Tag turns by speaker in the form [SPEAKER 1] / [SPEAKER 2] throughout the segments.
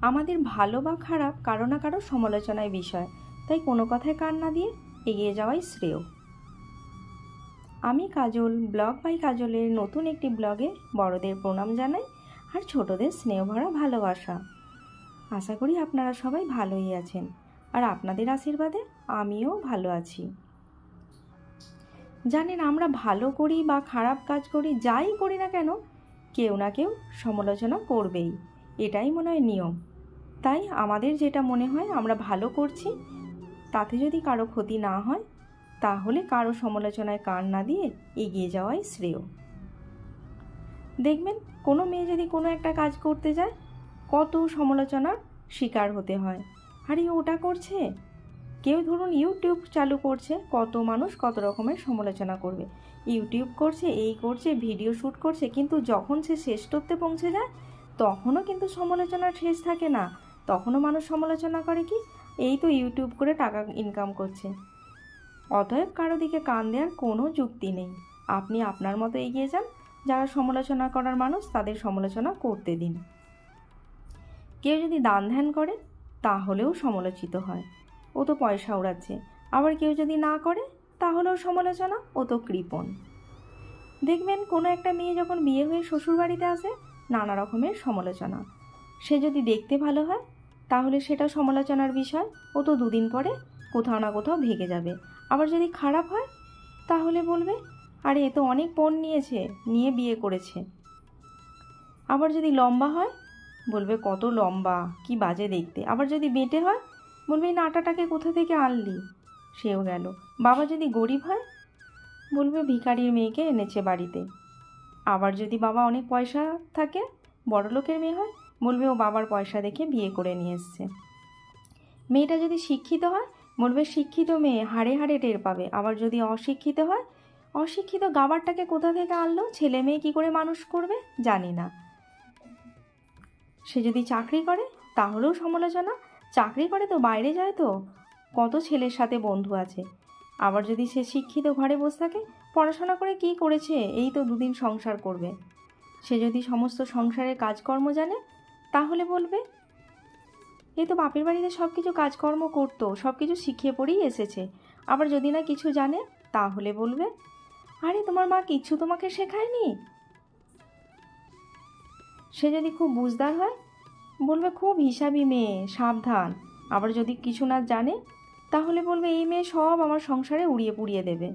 [SPEAKER 1] আমাদের ভালো বা খারাপ কারও না কারও সমালোচনায় বিষয়, তাই কোনো কথায় কান না দিয়ে এগিয়ে যাওয়াই শ্রেয়। আমি কাজল, ব্লগ বাই কাজলের নতুন একটি ব্লগে বড়দের প্রণাম জানাই আর ছোটদের স্নেহভরা ভালোবাসা। আশা করি আপনারা সবাই ভালোই আছেন আর আপনাদের আশীর্বাদে আমিও ভালো আছি। জানেন আমরা ভালো করি বা খারাপ কাজ করি যাই করি না কেন, কেউ না কেউ সমালোচনা করবেই। এটাই মনে হয় নিয়ম। তাই আমাদের যেটা মনে হয় আমরা ভালো করছি, তাতে যদি কারও ক্ষতি না হয়, তাহলে কারও সমালোচনায় কান না দিয়ে এগিয়ে যাওয়াই শ্রেয়। দেখবেন, কোনো মেয়ে যদি কোনো একটা কাজ করতে যায়, কত সমালোচনার শিকার হতে হয়। আরে, ওটা করছে? কেউ ধরুন ইউটিউব চালু করছে, কত মানুষ কত রকমের সমালোচনা করবে। ইউটিউব করছে, এই করছে ভিডিও শ্যুট করছে, কিন্তু যখন সে শ্রেষ্ঠত্বে পৌঁছে যায় তখনও কিন্তু সমালোচনার শেষ থাকে না। তখনও মানুষ সমালোচনা করে কি? এই তো ইউটিউব করে টাকা ইনকাম করছে। অতএব কারও দিকে কান দেওয়ার কোনো যুক্তি নেই। আপনি আপনার মতো এগিয়ে যান। যারা সমালোচনা করার মানুষ, তাদের সমালোচনা করতে দিন। কেউ যদি দান ধ্যান করে, তাহলেও সমালোচিত হয়। ও তো পয়সা উড়াচ্ছে। আবার কেউ যদি না করে, তাহলেও সমালোচনা। ও তো কৃপণ। দেখবেন কোনো একটা মেয়ে যখন বিয়ে হয়ে শ্বশুরবাড়িতে আসে নানা রকমের সমালোচনা। সে যদি দেখতে ভালো হয়, তাহলে সেটা সমালোচনার বিষয়। ও তো দুদিন পরে কোথাও না কোথাও ভেগে যাবে। আবার যদি খারাপ হয়, তাহলে বলবে, আরে, এ তো অনেক পণ নিয়েছে, নিয়ে বিয়ে করেছে। আবার যদি লম্বা হয়, বলবে, কত লম্বা, কি বাজে দেখতে। আবার যদি বেটে হয়, বলবে, এই নাটাটাকে কোথা থেকে আনলি? সেও গেল। বাবা যদি গরিব হয়, বলবে, ভিখারির মেয়েকে এনেছে বাড়িতে। আবার যদি বাবা অনেক পয়সা থাকে বড় লোকের মেয়ে হয়, বলবে ও বাবার পয়সা দেখে বিয়ে করে নিয়ে এসছে। মেয়েটা যদি শিক্ষিত হয়, বলবে শিক্ষিত মেয়ে হাড়ে হাড়ে টের পাবে। আবার যদি অশিক্ষিত হয়, অশিক্ষিত গাবারটাকে কোথা থেকে আনলো? ছেলে মেয়ে কী করে মানুষ করবে? জানি না। সে যদি চাকরি করে, তাহলেও সমালোচনা। চাকরি করে তো বাইরে যায় তো। কত ছেলের সাথে বন্ধু আছে। আবার যদি সে শিক্ষিত ঘরে বসে থাকে পড়াশোনা করে কি করেছে? এই তো দুদিন সংসার করবে। সে যদি সমস্ত সংসারের কাজকর্ম জানে, তাহলে বলবে এই তো বাপের বাড়িতে সব কিছু কাজকর্ম করতো সব কিছু শিখিয়ে পড়েই এসেছে। আবার যদি না কিছু জানে, তাহলে বলবে, আরে, তোমার মা কিচ্ছু তোমাকে শেখায়নি? সে যদি খুব বুঝদার হয়, বলবে, খুব হিসাবি মেয়ে, সাবধান। আবার যদি কিছু না জানে, তাহলে বলবে, এই মেয়ে সব আমার সংসারে উড়িয়ে পুড়িয়ে দেবে।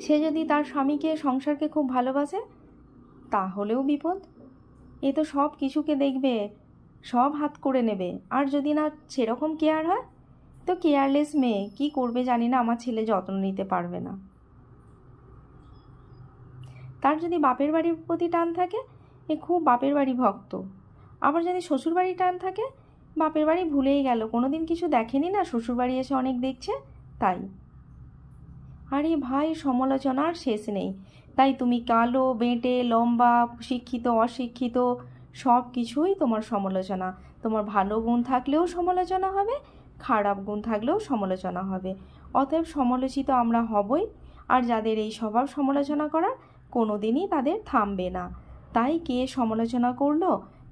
[SPEAKER 1] সে যদি তার স্বামীকে, সংসারকে খুব ভালোবাসে, তাহলেও বিপদ। এ তো সব কিছুকে দেখবে, সব হাত করে নেবে। আর যদি না সেরকম কেয়ার হয়, তো কেয়ারলেস মেয়ে, কি করবে জানি না, আমার ছেলে যত্ন নিতে পারবে না। তার যদি বাপের বাড়ির প্রতি টান থাকে, এ খুব বাপের বাড়ি ভক্ত। আবার যদি শ্বশুর বাড়ি টান থাকে, বাপের বাড়ি ভুলেই গেল। কোনো দিন কিছু দেখেনি না? শ্বশুর বাড়ি এসে অনেক দেখছে, তাই। আরে ভাই, সমালোচনার শেষ নেই। তাই তুমি কালো, বেঁটে, লম্বা, শিক্ষিত, অশিক্ষিত, সব কিছুই তোমার সমালোচনা। তোমার ভালো গুণ থাকলেও সমালোচনা হবে, খারাপ গুণ থাকলেও সমালোচনা হবে। অতএব সমালোচিত আমরা হবই, আর যাদের এই স্বভাব সমালোচনা করার কোনো দিনই তাদের থামবে না। তাই কে সমালোচনা করল,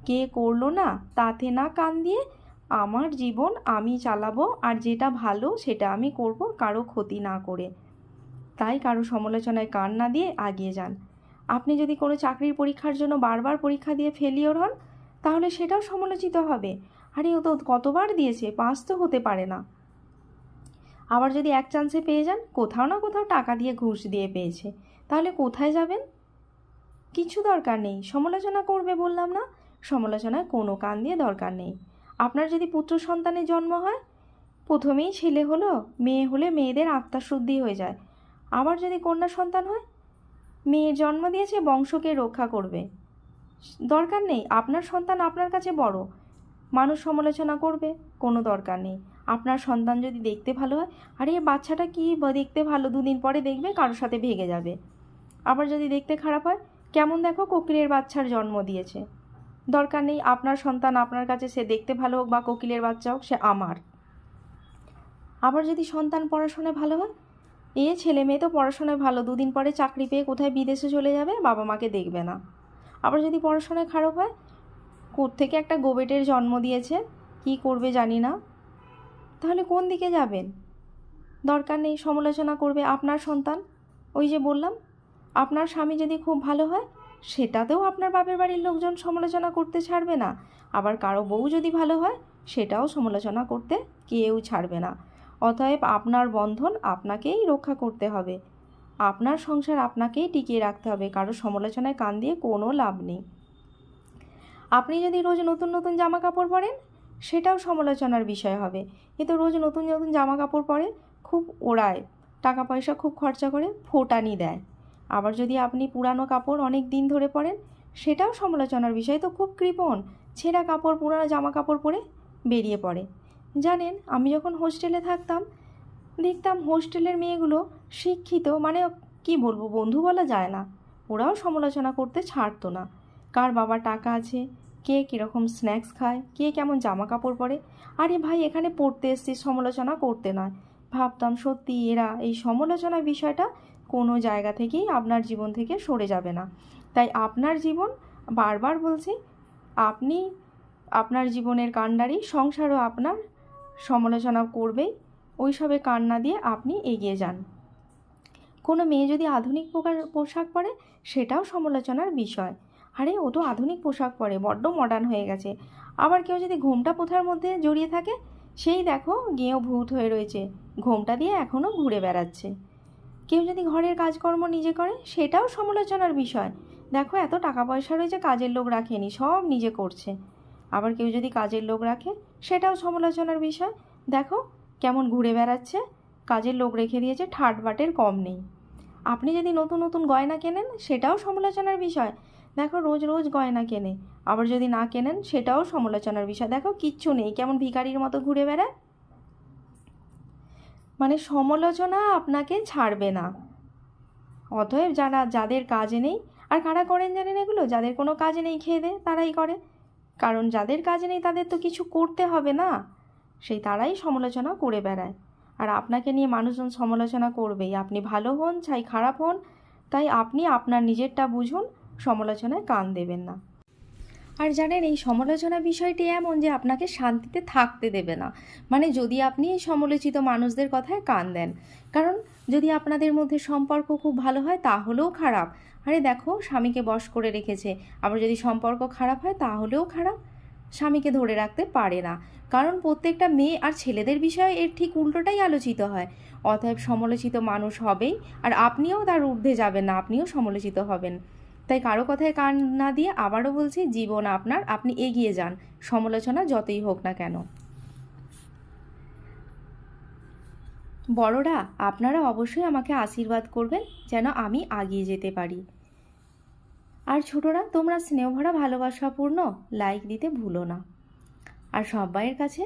[SPEAKER 1] কে করল না, তাতে না কান দিয়ে, আমার জীবন আমি চালাবো, আর যেটা ভালো সেটা আমি করব কারও ক্ষতি না করে। তাই কারও সমালোচনায় কান না দিয়ে আগিয়ে যান। আপনি যদি কোনো চাকরির পরীক্ষার জন্য বারবার পরীক্ষা দিয়ে ফেলিওর হন, তাহলে সেটাও সমালোচিত হবে। আরে, ও তো কতবার দিয়েছে? পাস তো হতে পারে না। আবার যদি এক চান্সে পেয়ে যান, কোথাও না কোথাও টাকা দিয়ে ঘুষ দিয়ে পেয়েছে। তাহলে কোথায় যাবেন? কিছু দরকার নেই। সমালোচনা করবে বললাম না। সমালোচনায় কোনো কান দিয়ে দরকার নেই। আপনার যদি পুত্র সন্তানের জন্ম হয়, প্রথমেই ছেলে হলো, মেয়ে হলে মেয়েদের আত্মাশুদ্ধি হয়ে যায়। আবার যদি কন্যা সন্তান হয়? মেয়ের জন্ম দিয়েছে, বংশকে রক্ষা করবে। দরকার নেই, আপনার সন্তান আপনার কাছে বড়। মানুষ সমালোচনা করবে, কোনো দরকার নেই। আপনার সন্তান যদি দেখতে ভালো হয়, আরে বাচ্চাটা কি দেখতে ভালো? দুদিন পরে দেখবে কারোর সাথে ভেগে যাবে। আবার যদি দেখতে খারাপ হয়, কেমন দেখো কোকিলের বাচ্চার জন্ম দিয়েছে। দরকার নেই, আপনার সন্তান আপনার কাছে সে দেখতে ভালো হোক বা কোকিলের বাচ্চা হোক, সে আমার। আবার যদি সন্তান পড়াশোনায় ভালো হয় এ ছেলে মেয়ে তো পড়াশোনায় ভালো, দুদিন পরে চাকরি পেয়ে কোথায় বিদেশে চলে যাবে? বাবা মাকে দেখবে না। আবার যদি পড়াশোনায় খারাপ হয়? থেকে একটা গোবেটের জন্ম দিয়েছে? কি করবে জানি না। তাহলে কোন দিকে যাবেন? দরকার নেই, সমালোচনা করবে আপনার সন্তান। ওই যে বললাম, আপনার স্বামী যদি খুব ভালো হয়, সেটাতেও আপনার বাপের বাড়ির লোকজন সমালোচনা করতে ছাড়বে না। আবার কারও বউ যদি ভালো হয়, সেটাও সমালোচনা করতে কেউ ছাড়বে না। অতএব আপনার বন্ধন আপনাকেই রক্ষা করতে হবে। আপনার সংসার আপনাকেই টিকিয়ে রাখতে হবে, কারও সমালোচনায় কান দিয়ে কোনো লাভ নেই। আপনি যদি রোজ নতুন নতুন জামা কাপড় পরেন, সেটাও সমালোচনার বিষয় হবে। এ তো রোজ নতুন নতুন জামা কাপড় পরে খুব ওড়ায় টাকা পয়সা খুব খরচা করে ফোটানি দেয়। আবার যদি আপনি পুরানো কাপড় অনেক দিন ধরে পরেন, সেটাও সমালোচনার বিষয়। তো খুব কৃপণ, ছেঁড়া কাপড়, পুরানো জামা কাপড় পরে বেরিয়ে পড়ে। জানেন, আমি যখন হোস্টেলে থাকতাম, দেখতাম হোস্টেলের মেয়েগুলো শিক্ষিত মানে কি বলব, বন্ধু বলা যায় না। ওরাও সমালোচনা করতে ছাড়তো না। কার বাবা টাকা আছে, কে কীরকম স্ন্যাক্স খায়, কে কেমন জামা কাপড় পরে। আরে ভাই, এখানে পড়তে এসছিস সমালোচনা করতে নয়। ভাবতাম, সত্যি এরা এই সমালোচনার বিষয়টা কোনো জায়গা থেকেই আপনার জীবন থেকে সরে যাবে না। তাই আপনার জীবন, বারবার বলছি, আপনি আপনার জীবনের কাণ্ডারি, সংসারও আপনার সমালোচনা করবেই ওইসবে কান না দিয়ে আপনি এগিয়ে যান। কোনো মেয়ে যদি আধুনিক পোকা- পোশাক পরে, সেটাও সমালোচনার বিষয়। আরে, ও তো আধুনিক পোশাক পরে, বড্ড মডার্ন হয়ে গেছে। আবার কেউ যদি ঘোমটা পোথার মধ্যে জড়িয়ে থাকে, সেই দেখো গেঁয়ো ভূত হয়ে রয়েছে। ঘোমটা দিয়ে এখনও ঘুরে বেড়াচ্ছে। কেউ যদি ঘরের কাজকর্ম নিজে করে, সেটাও সমালোচনার বিষয়। দেখো, এত টাকা পয়সা রয়েছে, কাজের লোক রাখেনি, সব নিজে করছে। আবার কেউ যদি কাজের লোক রাখে, সেটাও সমালোচনার বিষয়। দেখো, কেমন ঘুরে বেড়াচ্ছে, কাজের লোক রেখে দিয়েছে, ঠাট বাটের কম নেই। আপনি যদি নতুন নতুন গয়না কেনেন, সেটাও সমালোচনার বিষয়। দেখো, রোজ রোজ গয়না কেনে, আবার যদি না কেনেন, সেটাও সমালোচনার বিষয়। দেখো, কিচ্ছু নেই, কেমন ভিখারির মতো ঘুরে বেড়ায়। মানে সমালোচনা আপনাকে ছাড়বে না। অতএব যারা, যাদের কাজে নেই, আর কারা করেন জানেন এগুলো? যাদের কোনো কাজে নেই, খেয়ে দে, তারাই করে। কারণ যাদের কাজে নেই তাদের তো কিছু করতে হবে না। সেই তারাই সমালোচনা করে বেড়ায়। আর আপনাকে নিয়ে মানুষজন সমালোচনা করবেই। আপনি ভালো হন, চাই খারাপ হন, তাই আপনি আপনার নিজেরটা বুঝুন, সমালোচনায় কান দেবেন না। আর জানেন, এই সমালোচনা বিষয়টি এমন যে আপনাকে শান্তিতে থাকতে দেবে না। মানে যদি আপনি এই সমালোচিত মানুষদের কথায় কান দেন। কারণ যদি আপনাদের মধ্যে সম্পর্ক খুব ভালো হয়, তাহলেও খারাপ। আরে দেখো, স্বামীকে বশ করে রেখেছে। আবার যদি সম্পর্ক খারাপ হয়, তাহলেও খারাপ। স্বামীকে ধরে রাখতে পারে না। কারণ প্রত্যেকটা মেয়ে আর ছেলেদের বিষয়ে এর ঠিক উল্টোটাই আলোচিত হয়। অতএব সমালোচিত মানুষ হবেই, আর আপনিও তার ঊর্ধ্বে যাবেন না, আপনিও সমালোচিত হবেন। তাই কারও কথায় কান না দিয়ে আবারও বলছি, জীবন আপনার, আপনি এগিয়ে যান। সমালোচনা যতই হোক না কেন। বড়রা, আপনারা অবশ্যই আমাকে আশীর্বাদ করবেন যেন আমি আগিয়ে যেতে পারি। আর ছোটরা, তোমরা স্নেহভরা ভালোবাসাপূর্ণ লাইক দিতে ভুলো না। আর সবাইয়ের কাছে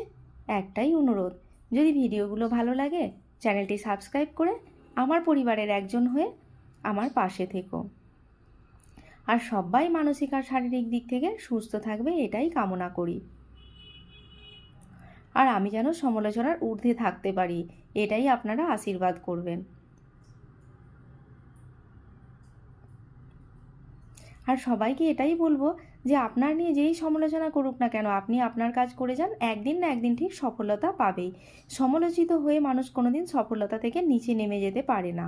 [SPEAKER 1] একটাই অনুরোধ, যদি ভিডিওগুলো ভালো লাগে, চ্যানেলটি সাবস্ক্রাইব করে আমার পরিবারের একজন হয়ে আমার পাশে থেকো। আর সবাই মানসিক আর শারীরিক দিক থেকে সুস্থ থাকবে, এটাই কামনা করি। আর আমি যেন সমালোচনার ঊর্ধ্বে থাকতে পারি, এটাই আপনারা আশীর্বাদ করবেন। আর সবাইকে এটাই বলব যে আপনার নিয়ে যেই সমালোচনা করুক না কেন, আপনি আপনার কাজ করে যান, একদিন না একদিন ঠিক সফলতা পাবেই। সমালোচিত হয়ে মানুষ কোনোদিন সফলতা থেকে নিচে নেমে যেতে পারে না।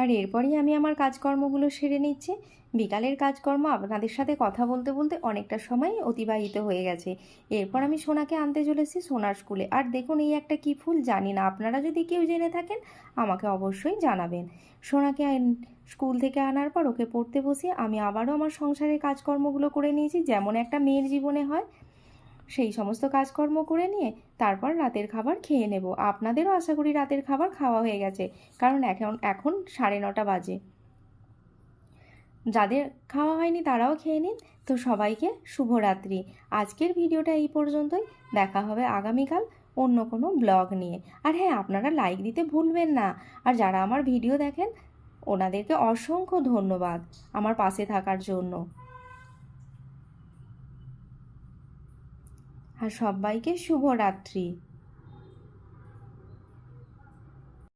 [SPEAKER 1] আর এরপরই আমি আমার কাজকর্মগুলো সেরে নিচ্ছি। বিকালের কাজকর্ম আপনাদের সাথে কথা বলতে বলতে অনেকটা সময় অতিবাহিত হয়ে গেছে। এরপর আমি সোনাকে আনতে চলেছি সোনার স্কুলে। আর দেখুন এই একটা কী ফুল, জানি না। আপনারা যদি কেউ জেনে থাকেন, আমাকে অবশ্যই জানাবেন। সোনাকে স্কুল থেকে আনার পর ওকে পড়তে বসিয়ে আমি আবারও আমার সংসারের কাজকর্মগুলো করে নিয়েছি। যেমন একটা মেয়ের জীবনে হয় সেই সমস্ত কাজকর্ম করে নিয়ে তারপর রাতের খাবার খেয়ে নেব। আপনাদেরও আশা করি রাতের খাবার খাওয়া হয়ে গেছে, কারণ এখন এখন সাড়ে নটা বাজে। যাদের খাওয়া হয়নি তারাও খেয়ে নিন। তো সবাইকে শুভরাত্রি। আজকের ভিডিওটা এই পর্যন্তই। দেখা হবে আগামীকাল অন্য কোনো ব্লগ নিয়ে। আর হ্যাঁ আপনারা লাইক দিতে ভুলবেন না। আর যারা আমার ভিডিও দেখেন, ওনাদেরকে অসংখ্য ধন্যবাদ আমার পাশে থাকার জন্য। আর সবাইকে শুভরাত্রি।